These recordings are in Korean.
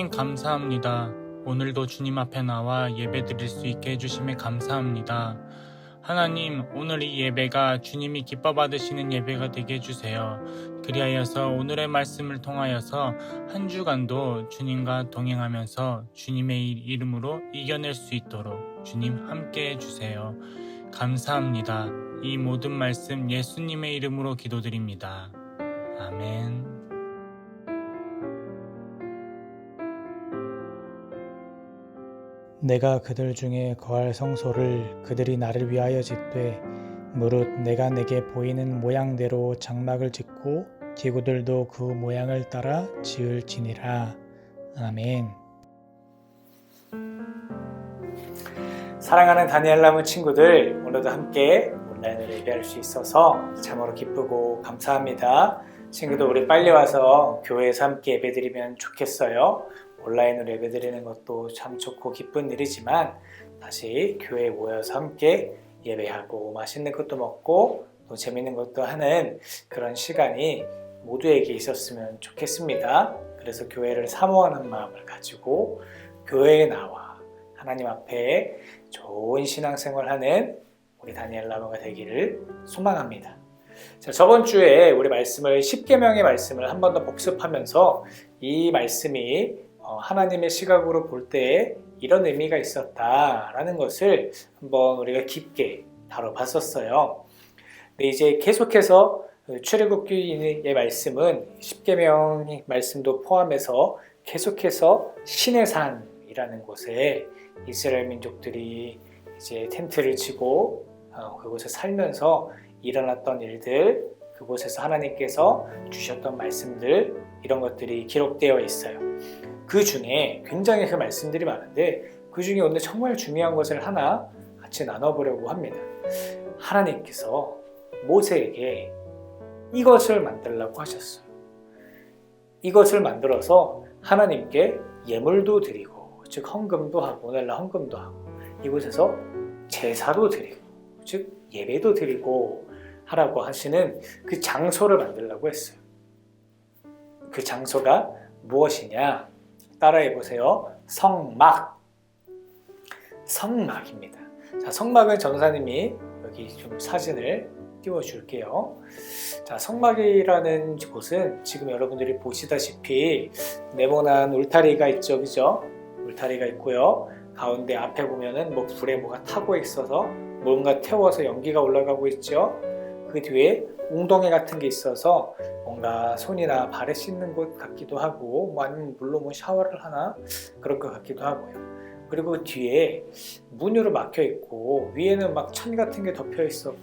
하나님 감사합니다. 오늘도 주님 앞에 나와 예배 드릴 수 있게 해주심에 감사합니다. 하나님, 오늘 이 예배가 주님이 기뻐 받으시는 예배가 되게 해주세요. 그리하여서 오늘의 말씀을 통하여서 한 주간도 주님과 동행하면서 주님의 이름으로 이겨낼 수 있도록 주님 함께 해주세요. 감사합니다. 이 모든 말씀 예수님의 이름으로 기도드립니다. 아멘. 내가 그들 중에 거할 성소를 그들이 나를 위하여 짓되 무릇 내가 내게 보이는 모양대로 장막을 짓고 기구들도 그 모양을 따라 지을지니라. 아멘. 사랑하는 다니엘 남은 친구들, 오늘도 함께 온라인으로 예배할 수 있어서 참으로 기쁘고 감사합니다. 친구들 우리 빨리 와서 교회에서 함께 예배드리면 좋겠어요. 온라인으로 예배드리는 것도 참 좋고 기쁜 일이지만 다시 교회에 모여서 함께 예배하고 맛있는 것도 먹고 또 재밌는 것도 하는 그런 시간이 모두에게 있었으면 좋겠습니다. 그래서 교회를 사모하는 마음을 가지고 교회에 나와 하나님 앞에 좋은 신앙생활 하는 우리 다니엘 라마가 되기를 소망합니다. 자, 저번 주에 우리 말씀을 10계명의 말씀을 한 번 더 복습하면서 이 말씀이 어, 하나님의 시각으로 볼 때 이런 의미가 있었다라는 것을 한번 우리가 깊게 다뤄봤었어요. 근데 이제 계속해서 출애굽기의 말씀은 10계명의 말씀도 포함해서 계속해서 신의 산이라는 곳에 이스라엘 민족들이 이제 텐트를 치고 어, 그곳에 살면서 일어났던 일들, 그곳에서 하나님께서 주셨던 말씀들 이런 것들이 기록되어 있어요. 그 중에 굉장히 그 말씀들이 많은데 그 중에 오늘 정말 중요한 것을 하나 같이 나눠보려고 합니다. 하나님께서 모세에게 이것을 만들라고 하셨어요. 이것을 만들어서 하나님께 예물도 드리고, 즉 헌금도 하고, 오늘날 헌금도 하고, 이곳에서 제사도 드리고, 즉 예배도 드리고 하라고 하시는 그 장소를 만들라고 했어요. 그 장소가 무엇이냐? 따라해 보세요. 성막. 성막입니다. 자, 성막은 전사님이 여기 좀 사진을 띄워 줄게요. 자, 성막이라는 곳은 지금 여러분들이 보시다시피 네모난 울타리가 있죠. 그죠? 울타리가 있고요. 가운데 앞에 보면은 뭐 불에 뭐가 타고 있어서 뭔가 태워서 연기가 올라가고 있죠. 그 뒤에 웅덩이 같은 게 있어서 뭔가 손이나 발에 씻는 곳 같기도 하고 뭐 아니면 물로 뭐 샤워를 하나 그럴 것 같기도 하고요. 그리고 그 뒤에 문으로 막혀 있고 위에는 막 천 같은 게 덮여 있어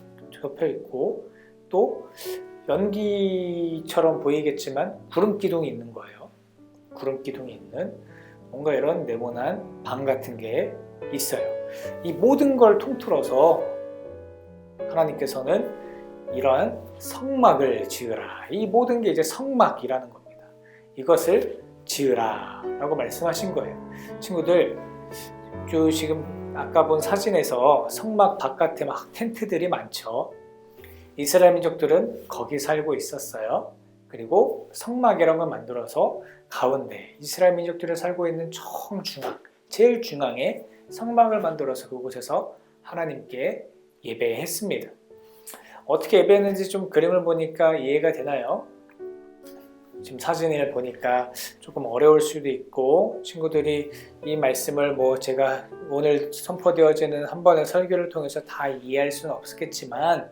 덮여 있고 또 연기처럼 보이겠지만 구름 기둥이 있는 거예요. 구름 기둥이 있는 뭔가 이런 네모난 방 같은 게 있어요. 이 모든 걸 통틀어서 하나님께서는 이러한 성막을 지으라. 이 모든 게 이제 성막이라는 겁니다. 이것을 지으라 라고 말씀하신 거예요. 친구들, 저 지금 아까 본 사진에서 성막 바깥에 막 텐트들이 많죠. 이스라엘 민족들은 거기 살고 있었어요. 그리고 성막이라는 걸 만들어서 가운데 이스라엘 민족들이 살고 있는 정중앙, 제일 중앙에 성막을 만들어서 그곳에서 하나님께 예배했습니다. 어떻게 예배했는지 좀 그림을 보니까 이해가 되나요? 지금 사진을 보니까 조금 어려울 수도 있고 친구들이 이 말씀을 뭐 제가 오늘 선포되어지는 한 번의 설교를 통해서 다 이해할 수는 없겠지만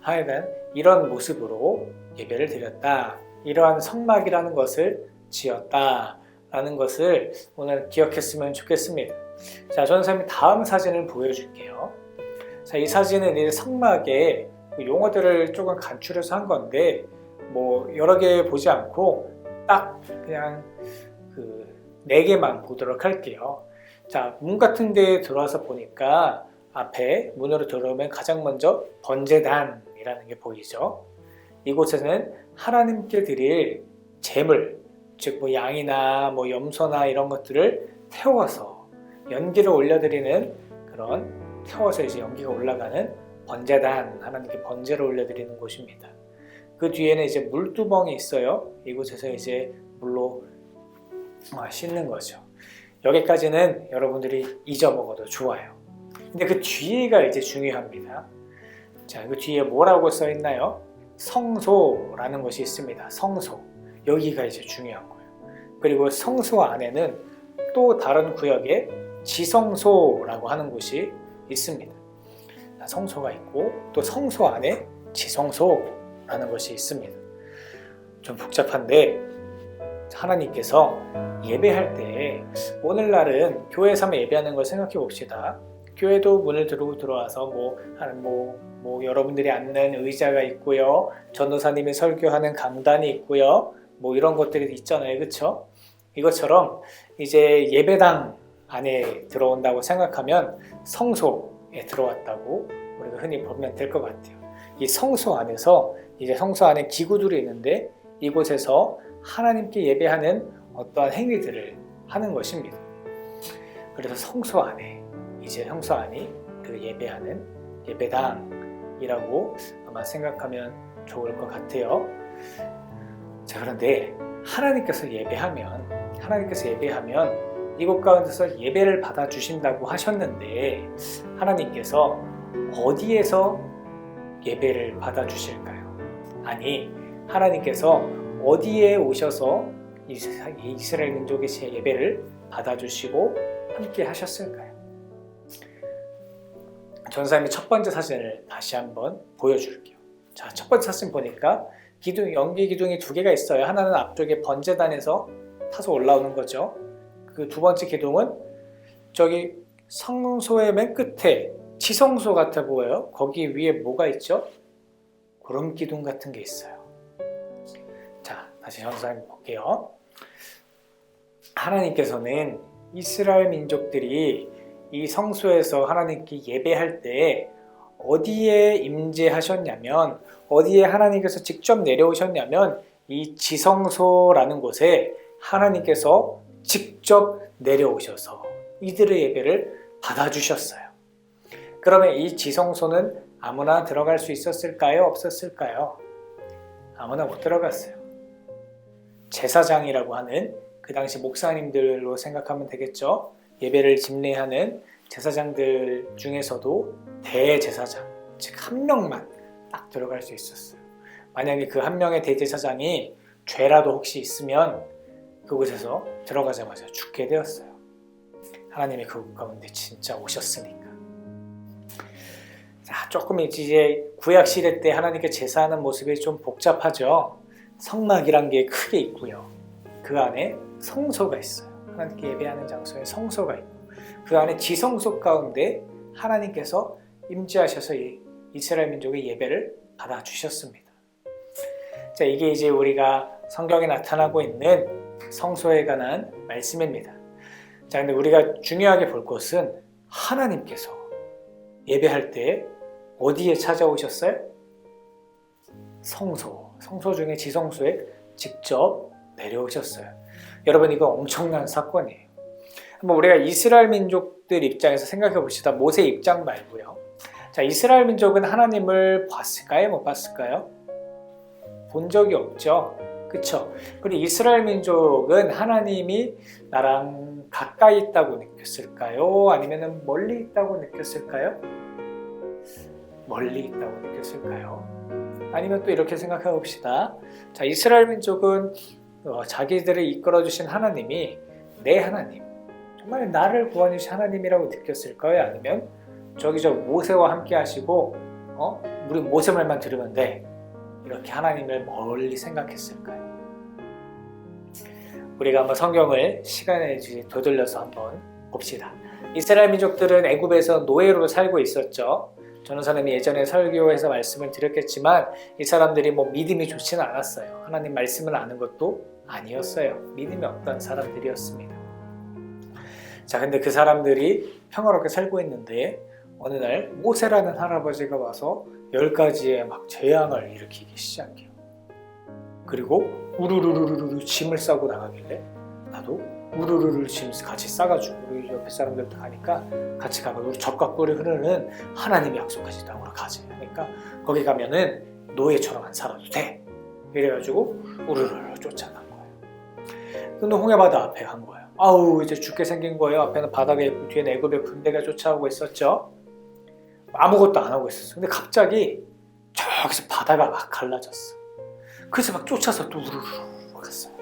하여간 이런 모습으로 예배를 드렸다. 이러한 성막이라는 것을 지었다. 라는 것을 오늘 기억했으면 좋겠습니다. 자, 전사님 다음 사진을 보여줄게요. 자, 이 사진은 이 성막에 용어들을 조금 간추려서 한 건데 뭐 여러 개 보지 않고 딱 그냥 그 네 개만 보도록 할게요. 자, 문 같은 데 들어와서 보니까 앞에 문으로 들어오면 가장 먼저 번제단이라는 게 보이죠. 이곳에는 하나님께 드릴 제물, 즉 뭐 양이나 뭐 염소나 이런 것들을 태워서 연기를 올려드리는 그런 태워서 이제 연기가 올라가는 번제단 하나님께 번제를 올려드리는 곳입니다. 그 뒤에는 이제 물두멍이 있어요. 이곳에서 이제 물로 아, 씻는 거죠. 여기까지는 여러분들이 잊어먹어도 좋아요. 근데 그 뒤에가 이제 중요합니다. 자, 그 뒤에 뭐라고 써 있나요? 성소라는 것이 있습니다. 성소. 여기가 이제 중요한 거예요. 그리고 성소 안에는 또 다른 구역에 지성소라고 하는 곳이 있습니다. 성소가 있고 또 성소 안에 지성소라는 것이 있습니다. 좀 복잡한데 하나님께서 예배할 때 오늘날은 교회에서 예배하는 걸 생각해 봅시다. 교회도 문을 들고 들어와서 뭐, 한 뭐, 뭐 여러분들이 앉는 의자가 있고요. 전도사님이 설교하는 강단이 있고요. 뭐 이런 것들이 있잖아요. 그렇죠? 이것처럼 이제 예배당 안에 들어온다고 생각하면 성소에 들어왔다고 우리가 흔히 보면 될 것 같아요. 이 성소 안에서 이제 성소 안에 기구들이 있는데 이곳에서 하나님께 예배하는 어떠한 행위들을 하는 것입니다. 그래서 성소 안에 이제 성소 안이 그 예배하는 예배당이라고 아마 생각하면 좋을 것 같아요. 자 그런데 하나님께서 예배하면 하나님께서 예배하면 이곳 가운데서 예배를 받아 주신다고 하셨는데 하나님께서 어디에서 예배를 받아 주실까요? 아니 하나님께서 어디에 오셔서 이스라엘 민족의 예배를 받아 주시고 함께 하셨을까요? 전사님의 첫 번째 사진을 다시 한번 보여줄게요. 자, 첫 번째 사진 보니까 기둥, 연기 기둥이 두 개가 있어요. 하나는 앞쪽에 번제단에서 타서 올라오는 거죠. 그 두 번째 기둥은 저기 성소의 맨 끝에 지성소 같아 보여요. 거기 위에 뭐가 있죠? 구름 기둥 같은 게 있어요. 자, 다시 전사님 볼게요. 하나님께서는 이스라엘 민족들이 이 성소에서 하나님께 예배할 때 어디에 임재하셨냐면 어디에 하나님께서 직접 내려오셨냐면 이 지성소라는 곳에 하나님께서 직접 내려오셔서 이들의 예배를 받아주셨어요. 그러면 이 지성소는 아무나 들어갈 수 있었을까요? 없었을까요? 아무나 못 들어갔어요. 제사장이라고 하는 그 당시 목사님들로 생각하면 되겠죠. 예배를 집례하는 제사장들 중에서도 대제사장, 즉 한 명만 딱 들어갈 수 있었어요. 만약에 그 한 명의 대제사장이 죄라도 혹시 있으면 그곳에서 들어가자마자 죽게 되었어요. 하나님이 그곳 가운데 진짜 오셨으니까. 자, 조금 이제 구약 시대 때 하나님께 제사하는 모습이 좀 복잡하죠. 성막이란 게 크게 있고요. 그 안에 성소가 있어요. 하나님께 예배하는 장소에 성소가 있고 그 안에 지성소 가운데 하나님께서 임재하셔서 이 이스라엘 민족의 예배를 받아 주셨습니다. 자, 이게 이제 우리가 성경에 나타나고 있는 성소에 관한 말씀입니다. 자, 근데 우리가 중요하게 볼 것은 하나님께서 예배할 때 어디에 찾아오셨어요? 성소, 성소 중에 지성소에 직접 내려오셨어요. 여러분 이거 엄청난 사건이에요. 한번 우리가 이스라엘 민족들 입장에서 생각해 봅시다. 모세 입장 말고요. 자, 이스라엘 민족은 하나님을 봤을까요? 못 봤을까요? 본 적이 없죠. 그쵸? 그리고 이스라엘 민족은 하나님이 나랑 가까이 있다고 느꼈을까요? 아니면 멀리 있다고 느꼈을까요? 멀리 있다고 느꼈을까요? 아니면 또 이렇게 생각해 봅시다. 자, 이스라엘 민족은 어, 자기들을 이끌어 주신 하나님이 내 하나님, 정말 나를 구원해 주신 하나님이라고 느꼈을까요? 아니면 저기 저 모세와 함께 하시고 어? 우리 모세 말만 들으면 돼. 이렇게 하나님을 멀리 생각했을까요? 우리가 한번 성경을 시간에 되돌려서 한번 봅시다. 이스라엘 민족들은 애굽에서 노예로 살고 있었죠. 전우사님이 예전에 설교에서 말씀을 드렸겠지만 이 사람들이 뭐 믿음이 좋지는 않았어요. 하나님 말씀을 아는 것도 아니었어요. 믿음이 없던 사람들이었습니다. 자, 근데 그 사람들이 평화롭게 살고 있는데 어느 날 모세라는 할아버지가 와서 열 가지의 막 재앙을 일으키기 시작해요. 그리고 우르르르르르 짐을 싸고 나가길래 나도 우르르르 짐 같이 싸가지고 우리 옆에 사람들도 가니까 같이 가고 우리 젖과 꿀이 흐르는 하나님의 약속하신 땅으로 가지. 그러니까 거기 가면은 노예처럼 안 살아도 돼. 이래가지고 우르르르 쫓아간 거예요. 근데 홍해바다 앞에 간 거예요. 아우 이제 죽게 생긴 거예요. 앞에는 바다가 있고 뒤에는 애굽의 군대가 쫓아오고 있었죠. 아무것도 안 하고 있었어. 근데 갑자기 저기서 바다가 막 갈라졌어. 그래서 막 쫓아서 또 우르르 갔어요.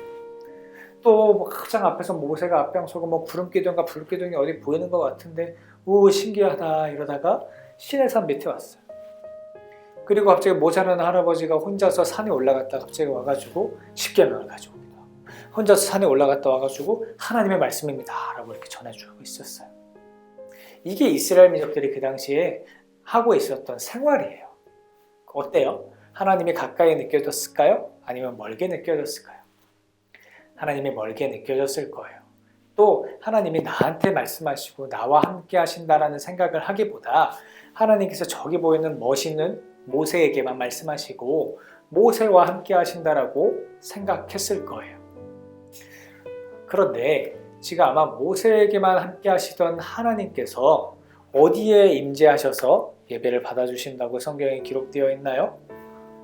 또 가장 앞에서 모세가 앞장서고 뭐 구름 기둥과 불 기둥이 어디 보이는 것 같은데 오 신기하다 이러다가 시내산 밑에 왔어요. 그리고 갑자기 모자라는 할아버지가 혼자서 산에 올라갔다 갑자기 와가지고 십계명을 가져옵니다. 혼자서 산에 올라갔다 와가지고 하나님의 말씀입니다라고 이렇게 전해주고 있었어요. 이게 이스라엘 민족들이 그 당시에 하고 있었던 생활이에요. 어때요? 하나님이 가까이 느껴졌을까요? 아니면 멀게 느껴졌을까요? 하나님이 멀게 느껴졌을 거예요. 또 하나님이 나한테 말씀하시고 나와 함께 하신다라는 생각을 하기보다 하나님께서 저기 보이는 멋있는 모세에게만 말씀하시고 모세와 함께 하신다라고 생각했을 거예요. 그런데 지금 아마 모세에게만 함께 하시던 하나님께서 어디에 임재하셔서 예배를 받아주신다고 성경에 기록되어 있나요?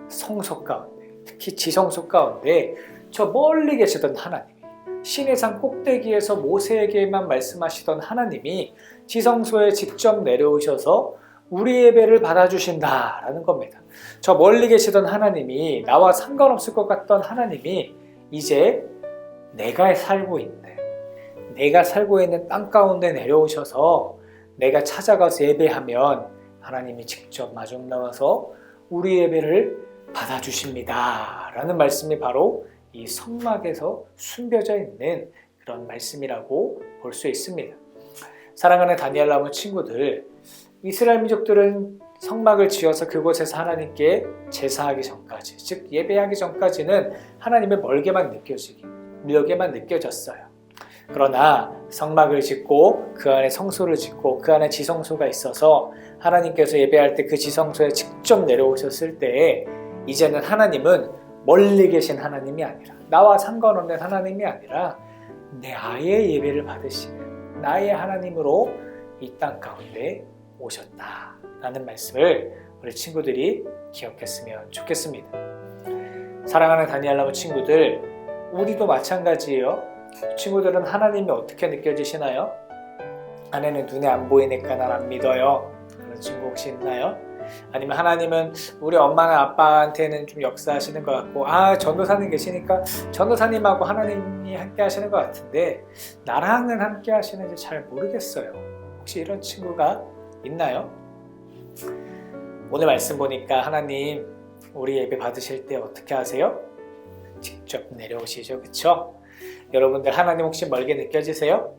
성소 가운데, 특히 지성소 가운데 저 멀리 계시던 하나님이 신해산 꼭대기에서 모세에게만 말씀하시던 하나님이 지성소에 직접 내려오셔서 우리 예배를 받아주신다라는 겁니다. 저 멀리 계시던 하나님이 나와 상관없을 것 같던 하나님이 이제 내가 살고 있는 내가 살고 있는 땅 가운데 내려오셔서 내가 찾아가서 예배하면 하나님이 직접 마중 나와서 우리 예배를 받아주십니다. 라는 말씀이 바로 이 성막에서 숨겨져 있는 그런 말씀이라고 볼 수 있습니다. 사랑하는 다니엘 나무 친구들, 이스라엘 민족들은 성막을 지어서 그곳에서 하나님께 제사하기 전까지, 즉 예배하기 전까지는 하나님의 멀게만 느껴지기, 멀게만 느껴졌어요. 그러나 성막을 짓고 그 안에 성소를 짓고 그 안에 지성소가 있어서 하나님께서 예배할 때 그 지성소에 직접 내려오셨을 때에 이제는 하나님은 멀리 계신 하나님이 아니라 나와 상관없는 하나님이 아니라 내 아이의 예배를 받으시는 나의 하나님으로 이 땅 가운데 오셨다 라는 말씀을 우리 친구들이 기억했으면 좋겠습니다. 사랑하는 다니엘라무 친구들, 우리도 마찬가지예요. 친구들은 하나님이 어떻게 느껴지시나요? 아내는 눈에 안 보이니까 난 안 믿어요. 그런 친구 혹시 있나요? 아니면 하나님은 우리 엄마나 아빠한테는 좀 역사하시는 것 같고 아 전도사님 계시니까 전도사님하고 하나님이 함께 하시는 것 같은데 나랑은 함께 하시는지 잘 모르겠어요. 혹시 이런 친구가 있나요? 오늘 말씀 보니까 하나님 우리 예배 받으실 때 어떻게 하세요? 직접 내려오시죠, 그렇죠? 여러분들 하나님 혹시 멀게 느껴지세요?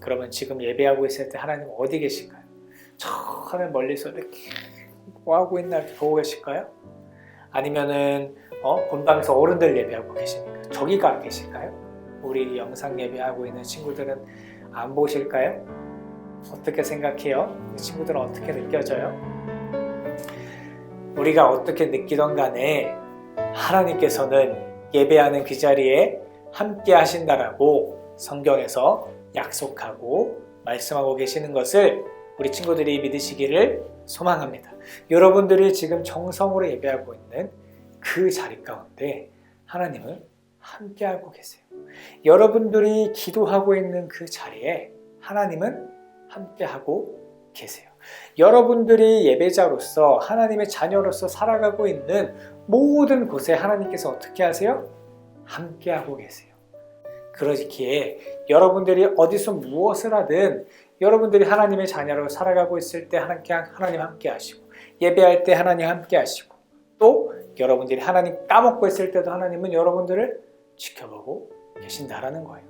그러면 지금 예배하고 있을 때 하나님 어디 계실까요? 저 하늘 멀리서 이렇게 뭐 하고 있나 이렇게 보고 계실까요? 아니면은 어, 본방에서 어른들 예배하고 계십니까? 저기가 계실까요? 우리 영상 예배하고 있는 친구들은 안 보실까요? 어떻게 생각해요? 이 친구들은 어떻게 느껴져요? 우리가 어떻게 느끼던 간에 하나님께서는 예배하는 그 자리에 함께 하신다라고 성경에서 약속하고 말씀하고 계시는 것을 우리 친구들이 믿으시기를 소망합니다. 여러분들이 지금 정성으로 예배하고 있는 그 자리 가운데 하나님은 함께하고 계세요. 여러분들이 기도하고 있는 그 자리에 하나님은 함께하고 계세요. 여러분들이 예배자로서 하나님의 자녀로서 살아가고 있는 모든 곳에 하나님께서 어떻게 하세요? 함께하고 계세요. 그러기에 여러분들이 어디서 무엇을 하든 여러분들이 하나님의 자녀로 살아가고 있을 때 하나님, 하나님 함께 하시고 예배할 때 하나님 함께 하시고 또 여러분들이 하나님 까먹고 있을 때도 하나님은 여러분들을 지켜보고 계신다라는 거예요.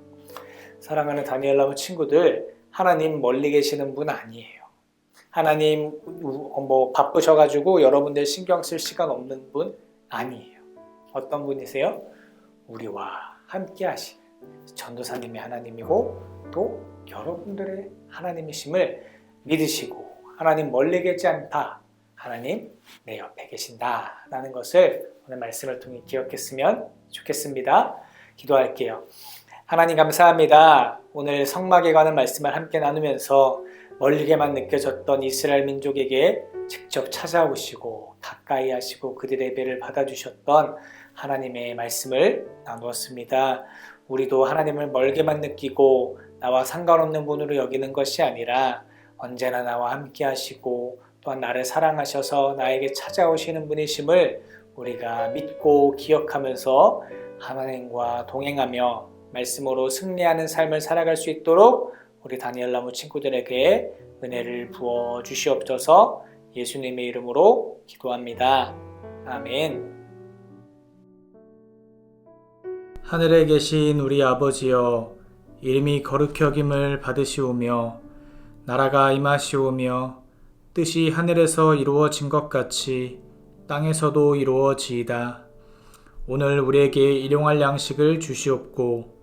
사랑하는 다니엘라무 친구들 하나님 멀리 계시는 분 아니에요. 하나님 뭐 바쁘셔가지고 여러분들 신경 쓸 시간 없는 분 아니에요. 어떤 분이세요? 우리와 함께 하신 전도사님의 하나님이고 또 여러분들의 하나님이심을 믿으시고 하나님 멀리 계지 않다. 하나님 내 옆에 계신다 라는 것을 오늘 말씀을 통해 기억했으면 좋겠습니다. 기도할게요. 하나님 감사합니다. 오늘 성막에 관한 말씀을 함께 나누면서 멀리게만 느껴졌던 이스라엘 민족에게 직접 찾아오시고 가까이 하시고 그들의 예배를 받아주셨던 하나님의 말씀을 나누었습니다. 우리도 하나님을 멀게만 느끼고 나와 상관없는 분으로 여기는 것이 아니라 언제나 나와 함께 하시고 또한 나를 사랑하셔서 나에게 찾아오시는 분이심을 우리가 믿고 기억하면서 하나님과 동행하며 말씀으로 승리하는 삶을 살아갈 수 있도록 우리 다니엘 나무 친구들에게 은혜를 부어 주시옵소서 예수님의 이름으로 기도합니다. 아멘. 하늘에 계신 우리 아버지여 이름이 거룩히 여김을 받으시오며 나라가 임하시오며 뜻이 하늘에서 이루어진 것 같이 땅에서도 이루어지이다. 오늘 우리에게 일용할 양식을 주시옵고